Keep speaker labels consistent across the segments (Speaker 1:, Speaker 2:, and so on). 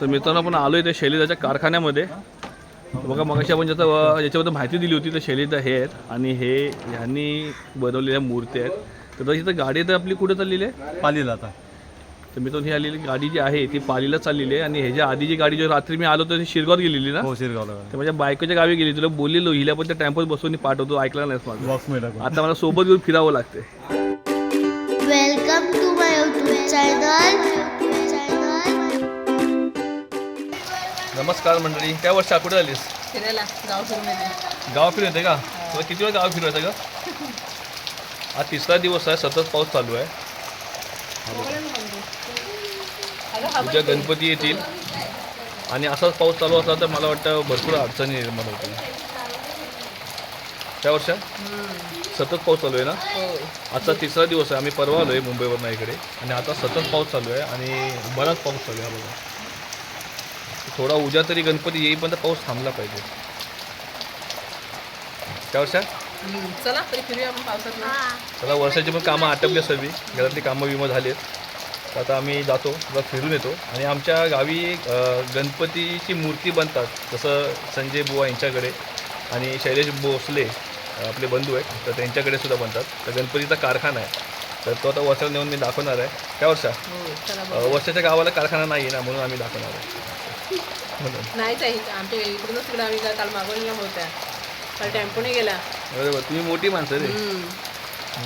Speaker 1: तर मित्रांनो आपण आलो इथे शैलिदाच्या कारखान्यामध्ये. बघा मगाशी आपण ज्याचं याच्याबद्दल माहिती दिली होती तर शैलिदा हे आहेत आणि हे ह्यांनी बनवलेल्या मूर्ती आहेत. तर तशी तर गाडी तर आपली कुठे चाललेली आहे?
Speaker 2: पालीला आता.
Speaker 1: तर मित्रांनो ही आलेली गाडी जी आहे ती पालीला चाललेली आहे. आणि ह्याच्या आधी जी गाडी जी रात्री मी आलो तर ती शिरगावात गेलेली ना?
Speaker 2: हो शिरगावला
Speaker 1: तर माझ्या बायकोच्या गावी गेली तुला बोललेलो हिला पण त्या टेम्पोत बसून पाठवतो ऐकला नाहीस माझं. आता मला सोबत घेऊन फिरावं लागते
Speaker 3: welcome to my YouTube channel
Speaker 1: नमस्कार मंडळी काय वर्ष कुठे झालीस
Speaker 4: फिरायला गाव फिरून
Speaker 1: गाव आहे का? तुला किती वेळ गाव फिरवायचं का आज तिसरा दिवस आहे सतत पाऊस चालू आहे. उद्या गणपती येतील. आणि असाच पाऊस चालू असला तर मला वाटतं भरपूर अडचणी निर्माण होतील. त्या वर्षात सतत पाऊस चालू आहे ना? आजचा तिसरा दिवस आहे आम्ही परवा आलो आहे मुंबईवरनं इकडे. आणि आता सतत पाऊस चालू आहे आणि बराच पाऊस चालू आहे हा बघा. थोडा उद्या तरी गणपती येईपर्यंत पाऊस थांबला पाहिजे. त्या वर्षात?
Speaker 4: चला तरी फिरूया आपण पावसात. ना
Speaker 1: चला वर्षाची पण कामं आटपली सर्वी घरातली कामं विमं झालीत. तर आता आम्ही जातो जरा फिरून येतो. आणि आमच्या गावी गणपतीची मूर्ती बनतात. जसं संजय बुवा यांच्याकडे आणि शैलेश भोसले आपले बंधू आहेत. तर त्यांच्याकडे सुद्धा बनतात. तर गणपतीचा कारखाना आहे. तर तो आता वर्षाला नेऊन मी दाखवणार आहे. त्या वर्षा
Speaker 4: हो
Speaker 1: वर्षाच्या गावाला कारखाना नाही आहे ना म्हणून आम्ही दाखवणार आहे.
Speaker 4: नाहीच आहे आमच्या इकडूनच तिकडे आम्ही काल मागवून होत्या. काल टेम्पोने गेला.
Speaker 1: बरोबर तुम्ही मोठी माणसं रे.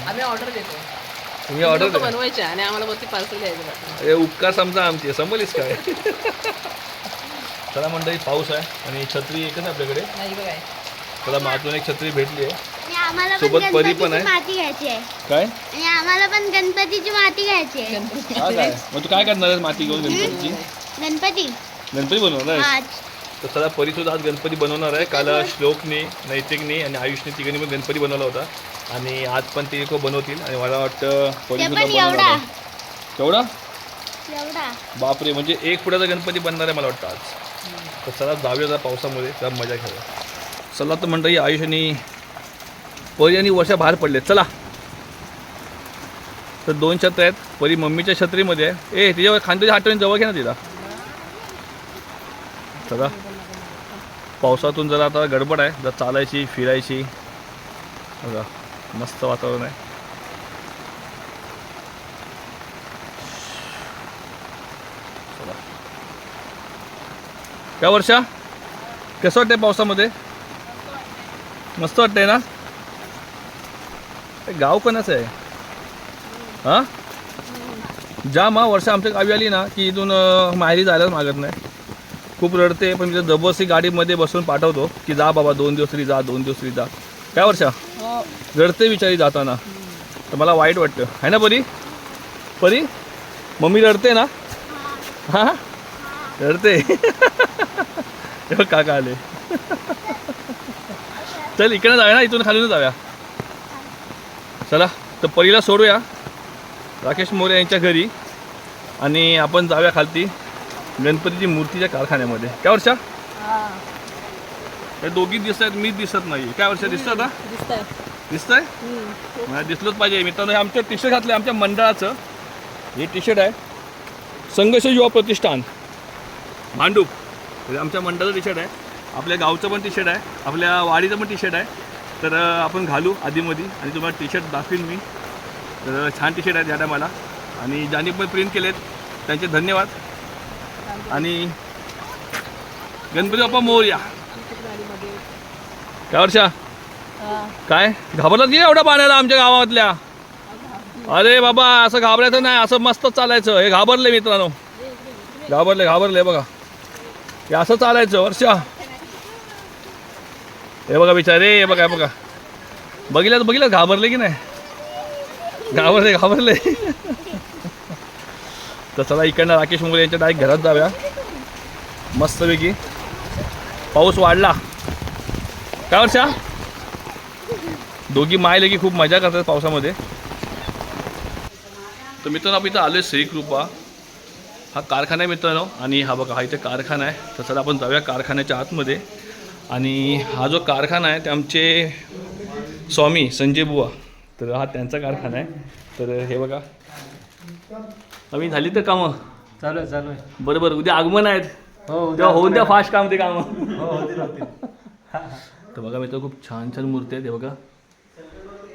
Speaker 4: आम्ही ऑर्डर देतो.
Speaker 1: तुम्ही ऑर्डर
Speaker 4: बनवायच्या आणि आम्हाला वरती पार्सल द्यायचं.
Speaker 1: अरे उपकार समजा आमचे. संभलीस काय? चला मंडळी पाऊस आहे आणि छत्री एकच आहे आपल्याकडे.
Speaker 4: नाही
Speaker 1: त्याला मातून एक छत्री भेटली आहे.
Speaker 3: आणि आम्हाला पण
Speaker 1: सोबत परी पण आहे.
Speaker 3: माती घ्यायची आहे.
Speaker 1: काय?
Speaker 3: आणि आम्हाला पण गणपतीची माती घ्यायची आहे.
Speaker 1: हा काय? मग तू काय करणार माती घेऊन गणपतीची?
Speaker 3: गणपती.
Speaker 1: गणपती बनवणार
Speaker 3: आज.
Speaker 1: तर चला परी सुद्धा आज गणपती बनवणार आहे. काल श्लोकने नैतिकने आणि आयुषने तिघांनी पण गणपती बनवला होता. आणि आज पण ते लोक बनवतील. आणि मला वाटतं परी सुद्धा
Speaker 3: पण
Speaker 1: बनवणार
Speaker 3: एवढा.
Speaker 1: आहे. केवढा
Speaker 3: एवढा.
Speaker 1: बापरे म्हणजे एक फुटाचा गणपती बनणार आहे मला वाटतं आज. तर चला जाऊया जरा पावसामध्ये जरा मजा घेऊया चला तर मंडळी आयुष आणि परी आणि वर्षा बाहेर पडले चला. तर दोन छत्र आहेत. परी मम्मीच्या छत्रीमध्ये आहे. ए तिच्यावर खांद्याच्या हाताने जवळ घे ना तिला. चला पावसातून जरा आता गडबड आहे. जर चालायची फिरायची. बघा मस्त वातावरण आहे. चला. काय वर्षा? कसं वाटतंय पावसामध्ये? मस्त वाटतंय ना? गाव कोणाचं आहे? हां? जाम हा वर्षा आमच्या गावी आली ना की इथून माहेरी जायलाच मागत नाही. खूप रडते पण मी जबरदस्ती गाडीमध्ये बसून पाठवतो की जा बाबा दोन दिवस तरी जा दोन दिवस तरी जा. काय वर्षा? रडते विचारी जाताना. तर मला वाईट वाटतं. आहे ना परी? परी? मम्मी रडते ना? हां? रडते. हे काका आले. चल इकडे जाऊया ना इथून खालून जाऊया. चला तर परीला सोडूया. राकेश मोरे यांच्या घरी. आणि आपण जाऊया खालती. गणपतीची मूर्तीच्या कारखान्यामध्ये. काय वर्षा? हे. दोघी दिसत आहेत मी दिसत नाही. काय वर्षा दिसतं आता?
Speaker 4: दिसतंय.
Speaker 1: मला दिसलंच पाहिजे. मित्रांनो हे आमचं टी शर्ट घातलं आमच्या मंडळाचं. हे टी शर्ट आहे. संघर्ष युवा प्रतिष्ठान. भांडूप हे आमच्या मंडळाचं टी शर्ट आहे. आपल्या गावचं पण टी शर्ट आहे. आपल्या वाडीचं पण टी शर्ट आहे. तर आपण घालू आधीमध्ये. आणि तुम्हाला टी शर्ट दाखवीन मी. तर छान टी शर्ट आहेत या टायमाला आणि ज्यांनी पण प्रिंट केलेत त्यांचे धन्यवाद. आणि गणपती बाप्पा मोर्या काय वर्षा? काय? घाबरला की एवढ्या पाण्याला आमच्या गावातल्या? अरे बाबा असं घाबरायचं नाही असं मस्त चालायचं. हे घाबरले मित्रांनो. घाबरले घाबरले बघा. हे असं चालायचं वर्षा. हे बघा बिचारे हे बघा बघा. बघितलं बघितलं घाबरले की नाही? घाबरले घाबरले. तर चला इकडनं राकेश मुंगले यांच्या डायरेक्ट घरात जाऊया. मस्तपैकी. पाऊस वाढला. काय वर्षा? दोघी माय लगी खूप मजा करतात पावसामध्ये. तर मित्रांनो आपण इथं आलो आहे श्रीकृपा. हा कारखाना आहे मित्रांनो. आणि हा बघा हा इथे कारखाना आहे. तर चला आपण जाऊया कारखान्याच्या आतमध्ये. आणि हा जो कारखाना आहे ते आमचे स्वामी संजय बुवा. तर हा त्यांचा कारखाना आहे. तर हे बघा. आम्ही झाली तर कामं?
Speaker 2: चालू आहे चालू आहे.
Speaker 1: बरं बरं उद्या आगमन आहेत.
Speaker 2: हो
Speaker 1: तेव्हा होऊन द्या फास्ट काम ते काम.
Speaker 2: हो होतील होतील.
Speaker 1: तर बघा मित्र खूप छान छान मूर्ती आहेत हे बघा.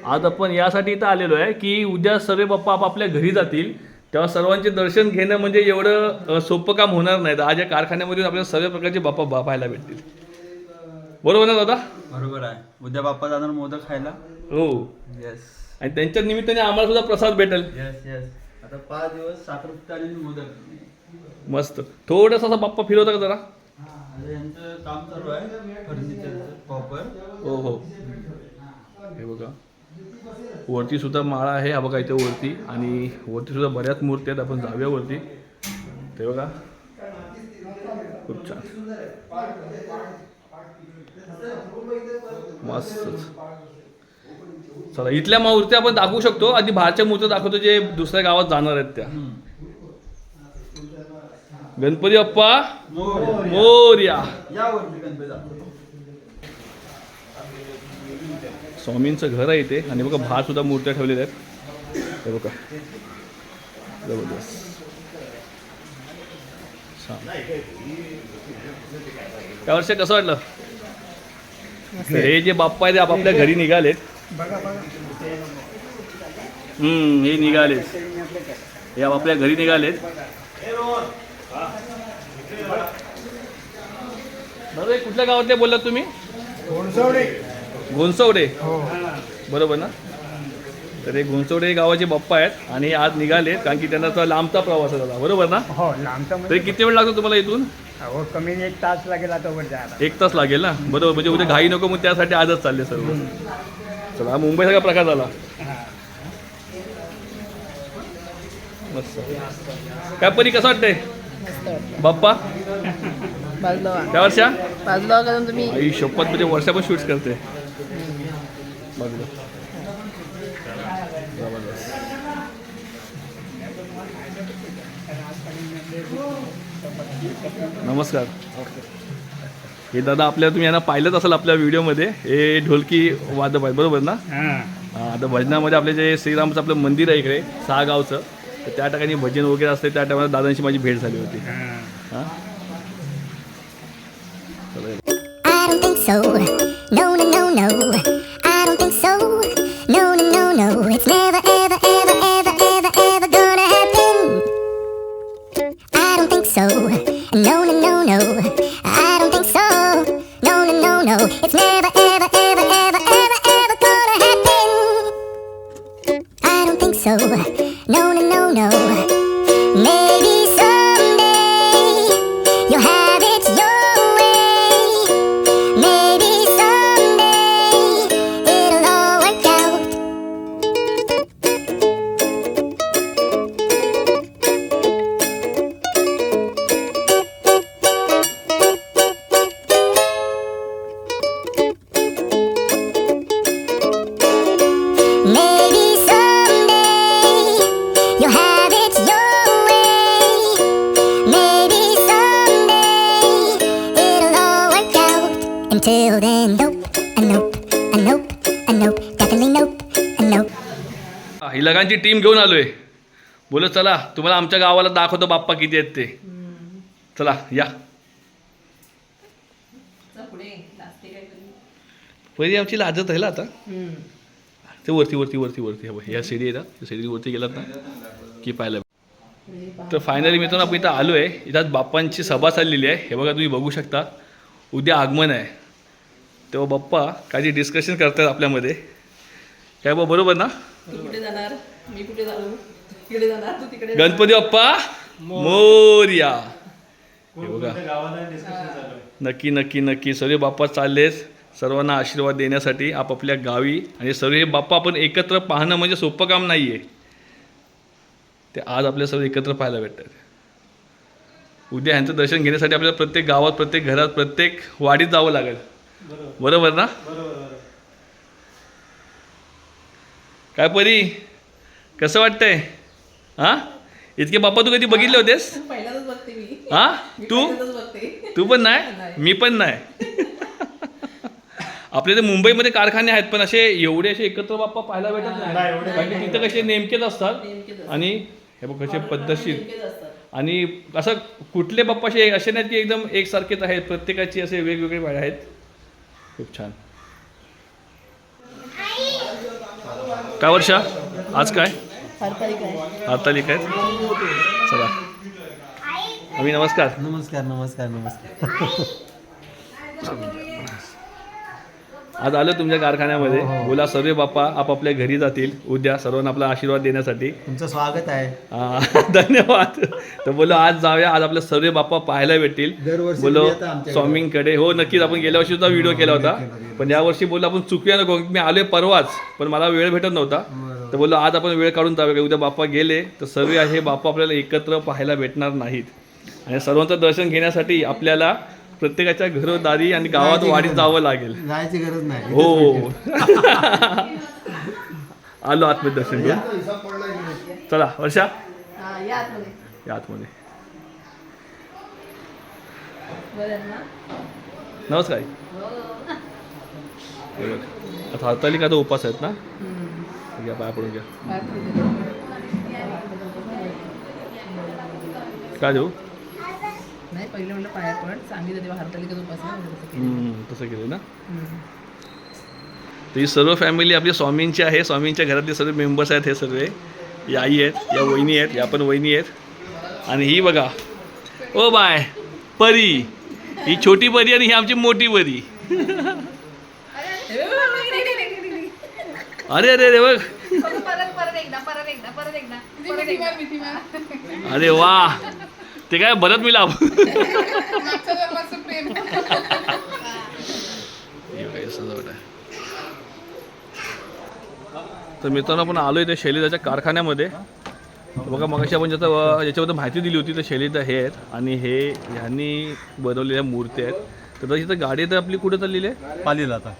Speaker 1: आज आपण यासाठी इथं आलेलो आहे की उद्या सर्व बाप्पा आपापल्या घरी जातील. तेव्हा सर्वांचे दर्शन घेणं म्हणजे एवढं अ, सोपं काम होणार नाही. तर आज या कारखान्यामधून आपल्याला सर्व प्रकारचे बाप्पा बा- पाहायला भेटतील. बरोबर ना दादा?
Speaker 2: बरोबर आहे. उद्या बाप्पा जाणार मोदक खायला.
Speaker 1: हो.
Speaker 2: येस
Speaker 1: आणि त्यांच्या निमित्ताने आम्हाला सुद्धा प्रसाद भेटेल.
Speaker 2: येस येस आता पाच दिवस साखर आणि मोदक.
Speaker 1: मस्त. थोडंसं असा बाप्पा फिरवता का जरा?
Speaker 2: यांचं काम चालू आहे फर्निचरचं प्रॉपर
Speaker 1: हो हो. हे बघा. वरती सुद्धा माळा आहे हा बघा इथे वरती. आणि वरती सुद्धा बऱ्याच मूर्ती आहेत आपण जाऊया वरती. ते बघा. खूप छान. मस्त चला इथल्या मूर्ती आपण दाखवू शकतो. आधी बाहेरच्या मूर्ती दाखवतो जे दुसऱ्या गावात जाणार आहेत त्या. गणपती बाप्पा मोर्या.
Speaker 2: यावरती गणपती दाखवतो
Speaker 1: स्वामींचं घर आहे इथे. आणि बघा बाहेर सुद्धा मूर्त्या ठेवलेल्या आहेत. हे बघा. जबरदस्त. त्या वर्षी कसं वाटलं? हे जे बाप्पा आहे ते आपापल्या घरी निघालेत. हे निघालेत हे आपापल्या घरी निघालेत. बरं हे कुठल्या गावातले बोललात तुम्ही? घोणसवडे. बरोबर ना? तर हे घोणसवडे गावाचे बाप्पा आहेत आणि आज निघालेत कारण की त्यांना थोडा लांबचा प्रवास झाला बरोबर ना?
Speaker 5: हो लांबचा म्हणजे
Speaker 1: तरी किती वेळ लागतो तुम्हाला इथून?
Speaker 5: हो कमी एक तास लागेल आता वर जायला.
Speaker 1: एक तास लागेल ना? बरोबर म्हणजे उद्या घाई नको मग त्यासाठी आजच चालले सर्व. चला हा मुंबई सगळा प्रकार झाला. मस्त. काय परी कसं वाटतंय? बाप्पा?
Speaker 4: बाजूला
Speaker 1: त्या वर्षा?
Speaker 4: तुम्ही.
Speaker 1: आई शपथ म्हणजे वर्षा पण शूट करते. जबरदस्त. नमस्कार. हे दादा आपल्या तुम्ही यांना पाहिलंच असेल आपल्या व्हिडिओमध्ये. हे ढोलकी वादप आहेत बरोबर ना? आता भजनामध्ये आपले जे श्रीरामचं आपलं मंदिर आहे इकडे सहा गावचं तर त्या ठिकाणी भजन वगैरे असते त्या टायमाला दादांशी माझी भेट झाली होती.
Speaker 5: हां.
Speaker 6: No, no, no,
Speaker 1: लगांची टीम घेऊन आलोय. बोलत चला तुम्हाला आमच्या गावाला दाखवतो बाप्पा किती आहेत ते. चला या. पहिली आमची लाजत राहिला आता. ते वरती वरती वरती वरती. हे या सीडी आहे ना. त्या सीडीवरती गेलात ना. की पाहायला. तर फायनली मित्रांनो आपण इथं आलो आहे इथं बाप्पांची सभा चाललेली आहे. हे बघा तुम्ही बघू शकता. उद्या आगमन आहे. तेव्हा बाप्पा काही डिस्कशन करतात आपल्यामध्ये. काय बा बरोबर ना?
Speaker 4: तू कुठे जाणार? मी कुठे जाऊ? तिकडे जाणार? तू तिकडे
Speaker 1: गणपती बाप्पा मोर्या. नक्की नक्की नक्की. सर्व बाप्पा चाललेच सर्वांना आशीर्वाद देण्यासाठी आपापल्या गावी. आणि सर्व हे बाप्पा आपण एकत्र पाहणं म्हणजे सोपं काम नाही आहे ते आज आपल्या सर्व एकत्र पाहायला भेटतात. उद्या ह्यांचं दर्शन घेण्यासाठी आपल्याला प्रत्येक गावात प्रत्येक घरात प्रत्येक वाडीत जावं लागेल. बरोबर. ना? काय परी? कसं वाटतंय? हां? इतके बाप्पा तू कधी बघितले होतेस? हां? तू? तू पण नाही? मी पण नाही. आपल्या इथे मुंबईमध्ये कारखाने आहेत पण असे एवढे असे एकत्र बाप्पा पाहायला भेटत नाही कारण तिथं कसे नेमकेच असतात. आणि हे बघ कसे पद्धतशीर. आणि असं कुठले बाप्पा असे असे नाहीत की एकदम एकसारखेच आहेत प्रत्येकाची असे वेगवेगळे आहेत. खूप छान. काय वर्षा? आज काय? हरतालिका आहेत चला. अभि नमस्कार.
Speaker 2: नमस्कार नमस्कार नमस्कार.
Speaker 1: आज आलो तुमच्या कारखान्यामध्ये. बोला सर्व बाप्पा आपापल्या घरी जातील. उद्या सर्वांना आपला आशीर्वाद देण्यासाठी.
Speaker 2: तुमचं स्वागत आहे.
Speaker 1: हा, धन्यवाद. तर बोलो आज जाऊया. आज आपले सर्व बाप्पा पाहायला भेटतील.
Speaker 2: दरवर्षी
Speaker 1: बोलो
Speaker 2: तुम्ही येता आमच्याकडे.
Speaker 1: स्वामींकडे. हो नक्कीच. आपण गेल्या वर्षी सुद्धा व्हिडिओ केला होता. पण यावर्षी बोललो आपण चुकूया नको. मी आलोय परवाच पण मला वेळ भेटत नव्हता. तर बोललो आज आपण वेळ काढून जाऊया. उद्या बाप्पा गेले तर सर्व हे बाप्पा आपल्याला एकत्र पाहायला भेटणार नाहीत. आणि सर्वांचं दर्शन घेण्यासाठी आपल्याला प्रत्येकाच्या घरोदारी आणि गावात वाडीत जावं लागेल.
Speaker 2: जायची गरज नाही.
Speaker 1: हो आलो आतमध्ये दर्शन घेऊन. चला वर्षा.
Speaker 4: हा या आतमध्ये.
Speaker 1: या आतमध्ये
Speaker 4: बरं आहे ना
Speaker 1: नमस्कार. हे बघ. आता हरतालिकाचा उपास आहेत ना? घ्या. पाया पडून घ्या. काय देऊ?
Speaker 4: नाही पहिले म्हटलं पाया पड सांगितलं तेव्हा होते.
Speaker 1: हम्म, तसं केलं ना. तर ही सर्व फॅमिली आपली स्वामींची आहे. स्वामींच्या घरातले सर्व मेंबर्स आहेत हे सर्व ही आई आहेत या वहिनी आहेत या पण वहिनी आहेत. आणि ही बघा. ओ बाय परी. ही छोटी परी आणि ही आमची मोठी परी. अरे अरे अरे बघ.
Speaker 4: परत परत एकदा परत एकदा परत एकदा परत एकदा.
Speaker 1: अरे वा. ते काय भरत मिलाप हे बघा, हे सजावट आहे. तर मित्रांनो आपण आलो इथे शैलिदाच्या कारखान्यामध्ये. बघा मगाशी आपण ज्याचं याच्याबद्दल माहिती दिली होती तर शैलिदा हे आहेत. आणि हे ह्यांनी बनवलेल्या मूर्ती आहेत. तर इथं गाडी तर आपली कुठे चाललेली आहे?
Speaker 2: पालीला आता.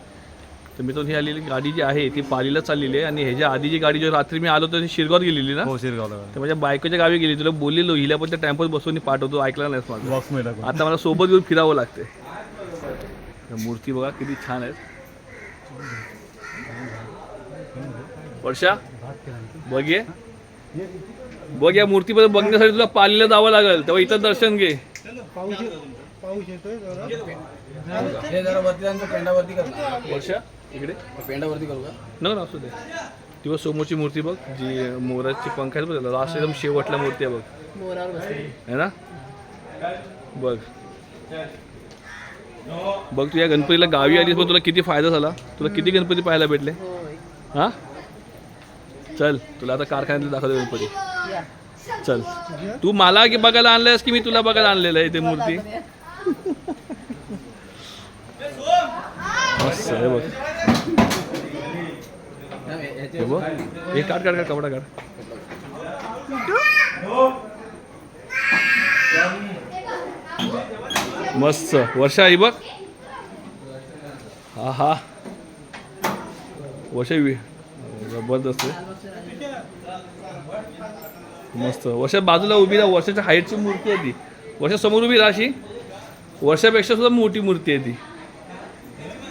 Speaker 1: तर मित्रांनो ही आलेली गाडी जी आहे ती पालीला चाललेली आहे आणि ह्याच्या आधी जी गाडी जी रात्री मी आलो तर ती शिरगावर गेलेली ना?
Speaker 2: हो शिरगावला.
Speaker 1: तर माझ्या बायकोच्या गावी गेली तुला बोललेलो हिला पण त्या टेम्पोत बसून पाठवतो ऐकला नाहीस माझं.
Speaker 2: बॉक्समध्ये.
Speaker 1: आता मला सोबत घेऊन फिरावं लागते त्या मूर्ती बघा किती छान आहेत. वर्षा बघ ये. बघ या मूर्ती परत बघण्यासाठी तुला पालीला जावं लागेल तेव्हा इथं दर्शन घे. वर्षा इकडे?
Speaker 7: पेंडावरती करू का?
Speaker 1: ना असू दे. तेव्हा समोरची मूर्ती बघ जी मोराची पंख आहे बघ लास्ट एकदम शेवटला मूर्ती आहे बघ.
Speaker 4: मोरावर बसली.
Speaker 1: है ना? बघ. बघ तू या गणपतीला गावी आलीस पण तुला किती फायदा झाला? तुला किती गणपती पाहायला भेटले? हा? चल तुला आता कारखान्यात दाखवतो गणपती. चल. तू मला की बघायला आणलंयस की मी तुला बघायला आणलेलं आहे ते मूर्ती? मस्त आहे बघ. हे बघ. हे काढ काढ काढ कपडा काढ. मस्त. वर्षा आई बघ. हा हा वर्षा जबरदस्त मस्त. वर्षा बाजूला उभी राहा. वर्षाच्या हाईटची मूर्ती आहे ती. वर्षा समोर उभी राहाशी वर्षापेक्षा सुद्धा मोठी मूर्ती आहे ती.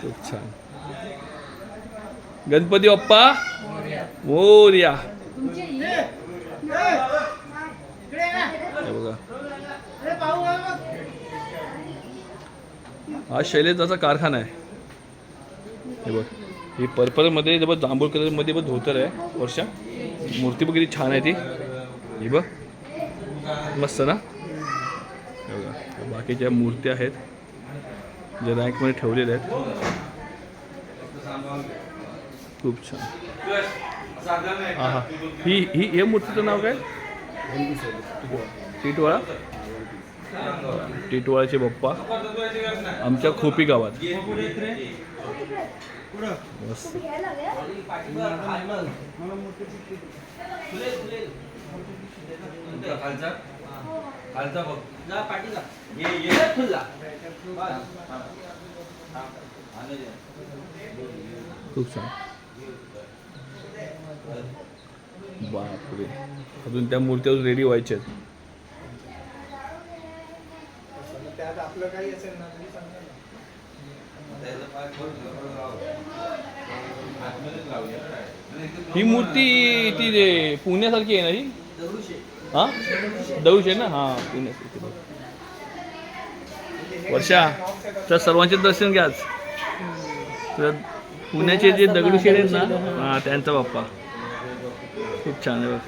Speaker 1: खूप छान. गणपती बाप्पा. मोर्या. हे बघा हा शैलेशाचा कारखाना आहे. हे बघ ही पर्पलमध्ये बघ जांभूळ कलरमध्ये बघ धोतर आहे वर्षा. मूर्ती बघ किती छान आहे ती. ही बघ मस्त ना. बाकी बघा बाकीच्या मूर्त्या आहेत ज्या रँकमध्ये ठेवलेल्या आहेत. खूप छान. हा हा ही ही हे मूर्तीचं नाव काय? टिटवाळा? टिटवाळाचे बाप्पा आमच्या खोपी गावात.
Speaker 2: खालचा बघ जा पाठीला ये ये
Speaker 1: खूप छान. बापरे. अजून त्या मूर्त्या रेडी व्हायच्या ही मूर्ती ती जे पुण्यासारखी आहे ना ही? हा? दगडूशेठ ना? हा बघ. वर्षा तर सर्वांचे दर्शन घ्या आज. तर पुण्याचे जे दगडूशेठ आहेत ना हा त्यांचा बाप्पा. खूप छान आहे बघ.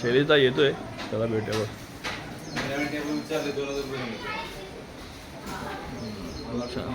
Speaker 1: शैलीचा येतोय. त्याला भेटूया बघ. खूप छान.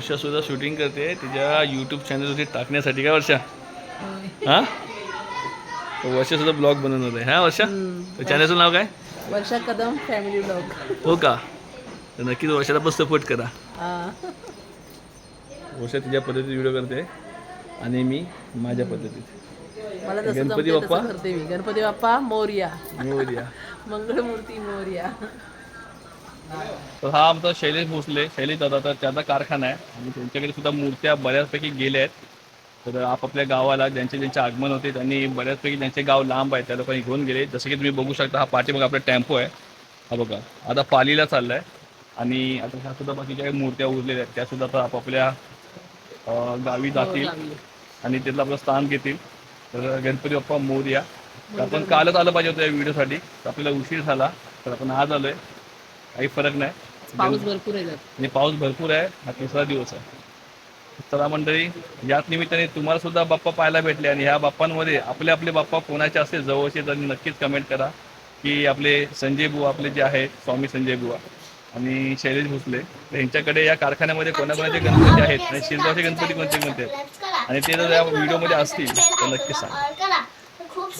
Speaker 1: सुद्धा शूटिंग करते. तिच्या यूट्यूब चॅनलवरती टाकण्यासाठी काय वर्षा? हा? वर्षा सुद्धा ब्लॉग बनवणार आहे हा वर्षा? चॅनलचं नाव काय?
Speaker 4: वर्षा कदम फॅमिली ब्लॉग
Speaker 1: हो का? तर नक्कीच वर्षाला पण सपोर्ट करा. वर्षा तिच्या पद्धतीत व्हिडिओ करते आणि मी माझ्या पद्धतीत. गणपती बाप्पा?
Speaker 4: तसं करते मी. गणपती बाप्पा मोर्या.
Speaker 1: मोरया.
Speaker 4: मंगळमूर्ती मोर्या.
Speaker 1: तर हा आमचा शैलेश भोसले शैलेश दादा. तर त्याचा कारखाना आहे. आणि त्यांच्याकडे सुद्धा मूर्त्या बऱ्याचपैकी गेल्या आहेत. तर आपापल्या गावाला ज्यांचे ज्यांचे आगमन होते त्यांनी बऱ्याचपैकी ज्यांचे गाव लांब आहे त्या लोकांनी घेऊन गेले. जसं की तुम्ही बघू शकता हा पाठीमागे आपला टेम्पो आहे. हा बघा आता पालीला चाललाय. आणि आता ह्या सुद्धा बाकीच्या काही मूर्त्या उरलेल्या आहेत. त्या सुद्धा आता आपापल्या गावी जातील. आणि तिथलं आपलं स्थान घेतील. तर गणपती बाप्पा मोरया. तर आपण कालच आलं पाहिजे होतं या व्हिडिओसाठी. आपल्याला उशीर झाला. तर आपण आज आलोय. काही फरक नाही.
Speaker 4: पाऊस भरपूर आहे.
Speaker 1: आणि पाऊस भरपूर आहे हा तिसरा दिवस आहे. चला मंडळी याच निमित्ताने तुम्हाला सुद्धा बाप्पा पाहायला भेटले आणि ह्या बाप्पांमध्ये आपले आपले बाप्पा कोणाचे असते जवळचे तर नक्कीच कमेंट करा की आपले संजय बुवा आपले जे आहेत स्वामी संजय बुवा आणि शैलेश भोसले तर यांच्याकडे या कारखान्यामध्ये कोणाकोणाचे गणपती आहेत आणि शिरगावचे गणपती कोणते कोणते? आहेत आणि ते जर या व्हिडिओमध्ये असतील तर नक्कीच सांगा.
Speaker 3: करा खूप